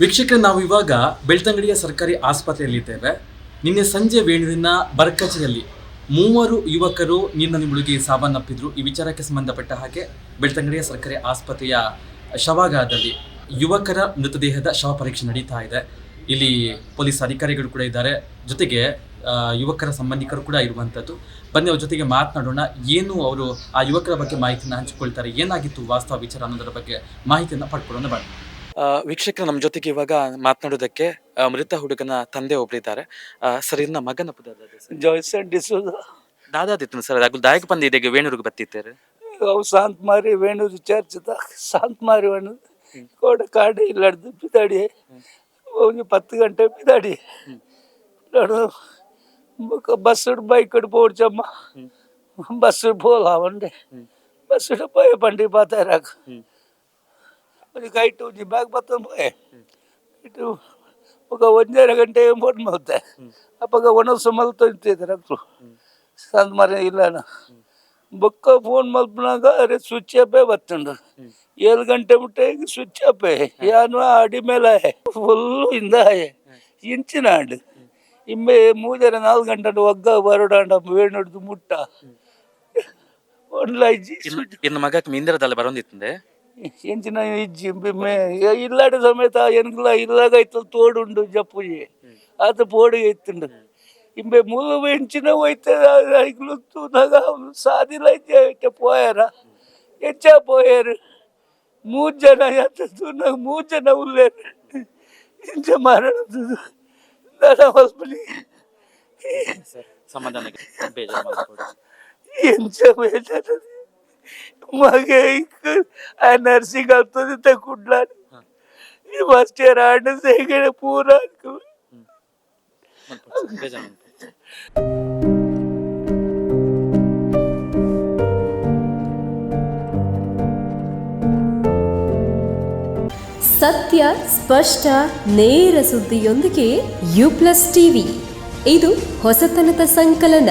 ವೀಕ್ಷಕರೇ, ನಾವು ಇವಾಗ ಬೆಳ್ತಂಗಡಿಯ ಸರ್ಕಾರಿ ಆಸ್ಪತ್ರೆಯಲ್ಲಿದ್ದೇವೆ. ನಿನ್ನೆ ಸಂಜೆ ವೇಣುವಿನ ಬರ್ಕಚೆಯಲ್ಲಿ ಮೂವರು ಯುವಕರು ನಿನ್ನ ಮುಳುಗಿ ಸಾವನ್ನಪ್ಪಿದ್ರು. ಈ ವಿಚಾರಕ್ಕೆ ಸಂಬಂಧಪಟ್ಟ ಹಾಗೆ ಬೆಳ್ತಂಗಡಿಯ ಸರ್ಕಾರಿ ಆಸ್ಪತ್ರೆಯ ಶವಾಗಾರದಲ್ಲಿ ಯುವಕರ ಮೃತದೇಹದ ಶವ ಪರೀಕ್ಷೆ ನಡೀತಾ ಇದೆ. ಇಲ್ಲಿ ಪೊಲೀಸ್ ಅಧಿಕಾರಿಗಳು ಕೂಡ ಇದ್ದಾರೆ. ಜೊತೆಗೆ ಯುವಕರ ಸಂಬಂಧಿಕರು ಕೂಡ ಇರುವಂಥದ್ದು. ಬನ್ನಿ ಅವ್ರ ಜೊತೆಗೆ ಮಾತನಾಡೋಣ. ಏನು ಅವರು ಆ ಯುವಕರ ಬಗ್ಗೆ ಮಾಹಿತಿಯನ್ನು ಹಂಚಿಕೊಳ್ತಾರೆ? ಏನಾಗಿತ್ತು ವಾಸ್ತವ ವಿಚಾರ ಅನ್ನೋದರ ಬಗ್ಗೆ ಮಾಹಿತಿಯನ್ನು ಪಡ್ಕೊಳ್ಳೋಣ ಬನ್ನಿ. ವೀಕ್ಷಕರು ನಮ್ಮ ಜೊತೆಗೆ ಇವಾಗ ಮಾತನಾಡೋದಕ್ಕೆ ಮೃತ ಹುಡುಗನ ತಂದೆ ಒಬ್ಬರಿದ್ದಾರೆ ಸರಿನ ಮಗನ ಜಾಯ್ಸನ್ ದಾದಾದಿತ್ತು ಸರ್? ಅದು ದಾಯಕ ಬಂದ ಇದೆಗೆ ವೇಣೂರಿಗೆ ಬತ್ತಿದ್ದಾರೆ ಅವು ಶಾಂತ ಮಾರಿ ವೇಣೂರು ಚರ್ಚ್ ಶಾಂತ ಮಾರಿ ವೇಣು ಕೋಡ ಕಾಡಿ ಇಲ್ಲಡ್ದು ಬಿದಾಡಿ. ಅವನು ಪತ್ತು ಗಂಟೆ ಬಿದಾಡಿ. ನೋಡು ಬಸ್ ಬೈಕ್ போடுச்சம்மா பஸ் போகலாம் வந்து பஸ்ஸோட போய் பண்டி பார்த்தாராக்கு ಕೈಟು ಜಿಬ್ಬಾಗಿ ಬತ್ತಂಬೆ ಇಟ್ಟು ಒಗ ಒಂದೂವರೆ ಗಂಟೆ ಫೋನ್ ಅಪ್ಪಗ ಅಪ್ಪಾಗ ಒಣಸು ಮಲ್ತೊಯ್ತಿದ್ದೆ ಡಾಕ್ಟ್ರು ಸಂದ ಮರೆ ಇಲ್ಲನ ಬೊಕ್ಕ ಫೋನ್ ಮಲ್ಪನಾಗ ಅರೆ ಸ್ವಿಚ್ ಅಪ್ಪೇ ಬತ್ತಂಡು ಏಳು ಗಂಟೆ ಮುಟ್ಟೆ ಸ್ವಿಚ್ ಅಪ್ಪೇ ಯಾನು ಅಡಿ ಮೇಲೆ ಫುಲ್ಲು ಇಂದ ಇಂಚಿನ ಆಂಡು. ಇಮ್ಮೆ ಮೂದರ ನಾಲ್ಕು ಗಂಟೆ ಒಗ್ಗ ಬರೋಡಾಂಡ ವೇಣುಡ್ದು ಮುಟ್ಟ. ಒಂದ್ಲಾಯ್ಜಿ ಇನ್ನು ಮಗಕ್ಕೆ ಮಿಂದಿರದಲ್ಲಿ ಬರೋಂದಿತ್ತಂದೆ. ಎಂಚಿನ ಇಜ್ಜಿ ಬಿಮ್ಮೆ ಇಲ್ಲಾಡ ಸಮೇತ ಎನ್ಗುಲ ಇಲ್ಲಾಗ ಇತ್ತು ತೋಡುಂಡು ಜಪ್ಪುಜಿ ಅದು ಪೋಡಿಗೆ ಇತ್ತುಂಡು ಇಂಬೆ ಮುಲು ಎಂಚಿನ ಹೋಯ್ತೆ ಐಗ್ಲುತ್ತು ನಗ ಸಾದಿಲ ಇದ್ದೆ ಪೋಯಾರ ಹೆಚ್ಚ ಪೋಯಾರು ಮೂರ್ ಜನ ಎತ್ತದ್ದು ನಂಗೆ ಮೂರ್ ಜನ ಉಳ್ಳೇರು ಇಂಚ ಮರಣದ್ದು ನನ್ನ ಹೊಸ್ಬಲಿ ಸಮಾಧಾನಕ್ಕೆ ಬೇಜಾರು ಮಾಡ್ಕೊಡಿ. ಎಂಚ ಬೇಜಾರು ಮಗೆ ಆ ನರ್ಸಿಂಗ್ ಆಗ್ತದೆ ತಗೊಂಡ್ಲಾನು ಈ ಫಸ್ಟ್ ಇಯರ್ ಆಡ ಸೇಗಡೆ ಪೂರ ಮಾಡ್ಕೊಡಿ, ಸತ್ಯ ಸ್ಪಷ್ಟ ನೇರ ಸುದ್ದಿಯೊಂದಿಗೆ ಯು ಪ್ಲಸ್ ಟಿವಿ ಇದು ಹೊಸತನದ ಸಂಕಲನ